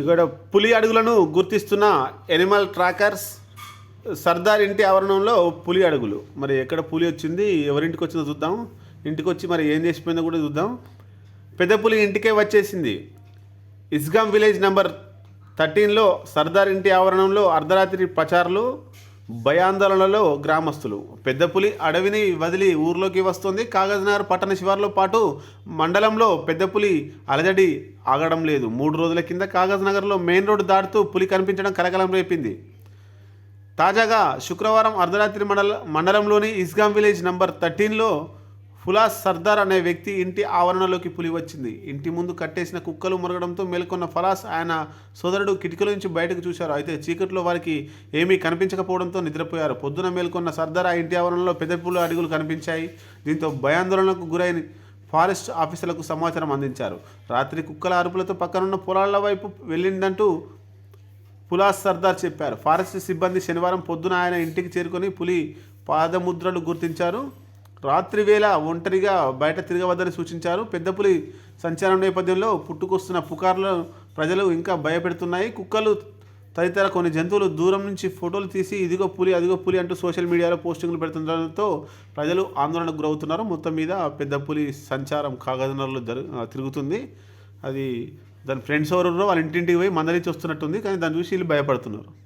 ఇక్కడ పులి అడుగులను గుర్తిస్తున్న ఎనిమల్ ట్రాకర్స్ సర్దార్ ఇంటి ఆవరణంలో పులి అడుగులు. మరి ఎక్కడ పులి వచ్చింది? ఎవరింటికి వచ్చిందో చూద్దాం. ఇంటికి వచ్చి మరి ఏం చేసిపోయిందో కూడా చూద్దాం. పెద్ద పులి ఇంటికే వచ్చేసింది. ఇస్గాం విలేజ్ నెంబర్ థర్టీన్లో సర్దార్ ఇంటి ఆవరణంలో అర్ధరాత్రి ప్రచారాలు. భయాందోళనలో గ్రామస్తులు. పెద్దపులి అడవిని వదిలి ఊర్లోకి వస్తుంది. కాగజ్నగర్ పట్టణ శివార్లో పాటు మండలంలో పెద్దపులి అలజడి ఆగడం లేదు. మూడు రోజుల కింద కాగజ్నగర్లో మెయిన్ రోడ్డు దాటుతూ పులి కనిపించడం కలకలం రేపింది. తాజాగా శుక్రవారం అర్ధరాత్రి మండల మండలంలోని ఇస్గాం విలేజ్ నంబర్ థర్టీన్లో ఫులా సర్దార్ అనే వ్యక్తి ఇంటి ఆవరణలోకి పులి వచ్చింది. ఇంటి ముందు కట్టేసిన కుక్కలు మురగడంతో మేల్కొన్న ఫలాస్ ఆయన సోదరుడు కిటికీల నుంచి బయటకు చూశారు. అయితే చీకట్లో వారికి ఏమీ కనిపించకపోవడంతో నిద్రపోయారు. పొద్దున మేల్కొన్న సర్దార్ ఆ ఇంటి ఆవరణలో పెద్ద పులి అడుగులు కనిపించాయి. దీంతో భయాందోళనకు గురైన ఫారెస్ట్ ఆఫీసర్లకు సమాచారం అందించారు. రాత్రి కుక్కల అరుపులతో పక్కనున్న పొలాల వైపు వెళ్ళిందంటూ పులాస్ సర్దార్ చెప్పారు. ఫారెస్ట్ సిబ్బంది శనివారం పొద్దున ఆయన ఇంటికి చేరుకొని పులి పాదముద్రలు గుర్తించారు. రాత్రివేళ ఒంటరిగా బయట తిరగవద్దని సూచించారు. పెద్ద పులి సంచారం నేపథ్యంలో పుట్టుకొస్తున్న పుకార్లు ప్రజలు ఇంకా భయపెడుతున్నాయి. కుక్కలు తదితర కొన్ని జంతువులు దూరం నుంచి ఫోటోలు తీసి ఇదిగో పులి అదిగో పులి అంటూ సోషల్ మీడియాలో పోస్టింగ్లు పెడుతుండడంతో ప్రజలు ఆందోళనకు గురవుతున్నారు. మొత్తం మీద పెద్ద పులి సంచారం కాగజనర్లో జరు తిరుగుతుంది. అది దాని ఫ్రెండ్స్ ఎవరు వాళ్ళ ఇంటింటికి పోయి మందరించి వస్తున్నట్టుంది. కానీ దాన్ని చూసి వీళ్ళు భయపడుతున్నారు.